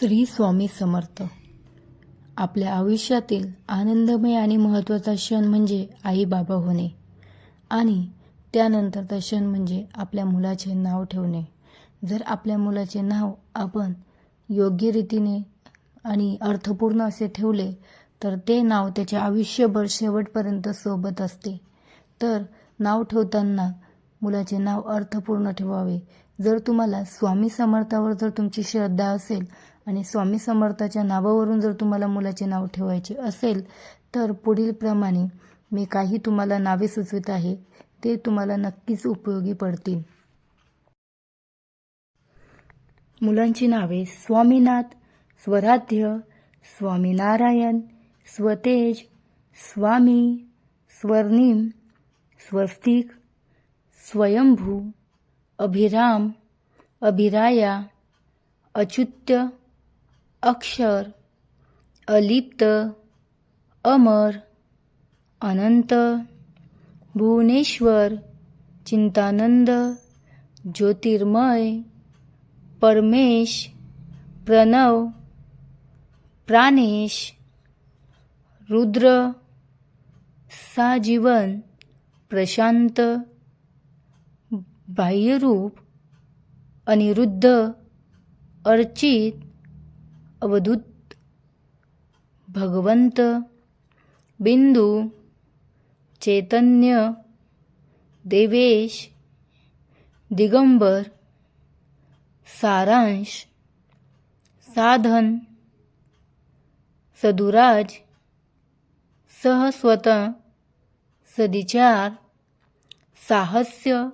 श्री स्वामी समर्थ. आपल्या आयुष्यातील आनंदमय आणि महत्त्वाचा क्षण म्हणजे आई बाबा होणे आणि त्यानंतरचा क्षण म्हणजे आपल्या मुलाचे नाव ठेवणे. जर आपल्या मुलाचे नाव आपण योग्य रीतीने आणि अर्थपूर्ण असे ठेवले तर ते नाव त्याच्या आयुष्यभर शेवटपर्यंत सोबत असते. तर नाव ठेवताना मुलाचे नाव अर्थपूर्ण ठेवावे. जर तुम्हाला स्वामी समर्थावर जर तुमची श्रद्धा असेल आणि स्वामी समर्थाच्या नावावरून जर तुम्हाला मुलाचे नाव ठेवायचे असेल तर पुढीलप्रमाणे मी काही तुम्हाला नावे सुचवित आहे ते तुम्हाला नक्कीच उपयोगी पडतील. मुलांची नावे स्वामीनाथ स्वराध्य स्वामीनारायण स्वतेज स्वामी स्वर्णिम स्वस्तिक स्वयंभू अभिराम अभिराया अच्युत्य अक्षर अलिप्त अमर अनंत भुवनेश्वर चिंतानंद ज्योतिर्मय परमेश प्रणव प्राणेश रुद्र साजीवन प्रशांत बाह्यरूप अनिरुद्ध अर्चित अवधूत भगवंत बिंदू चैतन्य देवेश दिगंबर सारांश साधन सदुराज सहस्वत सदिचार साहस्य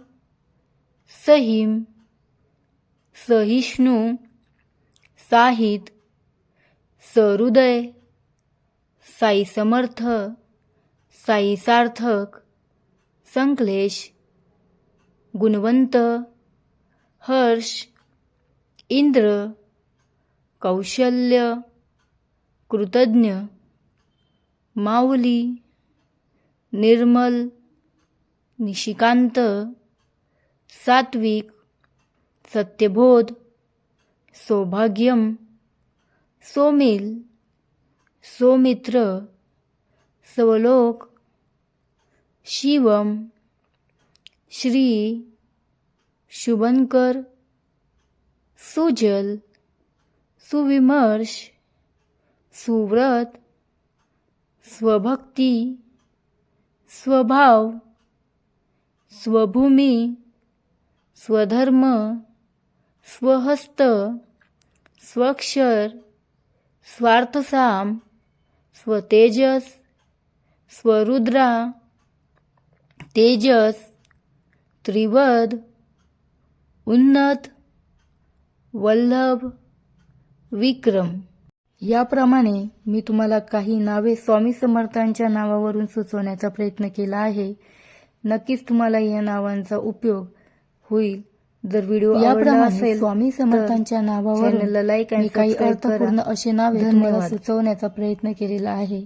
सहीम सहिष्णू साहित सहृदय साई समर्थ साई सार्थक संकलेश गुणवंत हर्ष इंद्र कौशल्य कृतज्ञ माऊली निर्मल निशिकांत सात्विक सत्यबोध सौभाग्यम सोमिल सौमित्र सवलोक शिवम श्री शुभंकर सुजल सुविमर्श सुव्रत स्वभक्ती स्वभाव स्वभूमी स्वधर्म स्वहस्त स्वक्षर स्वार्थसाम स्वतेजस स्वरुद्रा तेजस त्रिवद उन्नत वल्लभ विक्रम. याप्रमाणे मी तुम्हाला काही नावे स्वामी समर्थांच्या नावावरून सुचवण्याचा प्रयत्न केला आहे. नक्कीच तुम्हाला या नावांचा उपयोग होईल. जर व्हिडिओ आवडला असेल स्वामी समर्थांच्या नावावर लाईक आणि काही अर्थपूर्ण असे नावे तुम्हाला सुचवण्याचा प्रयत्न केलेला आहे.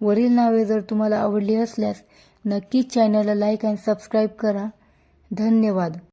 वरील नावे जर तुम्हाला आवडली असल्यास नक्कीच चॅनलला लाईक आणि सबस्क्राईब करा. धन्यवाद.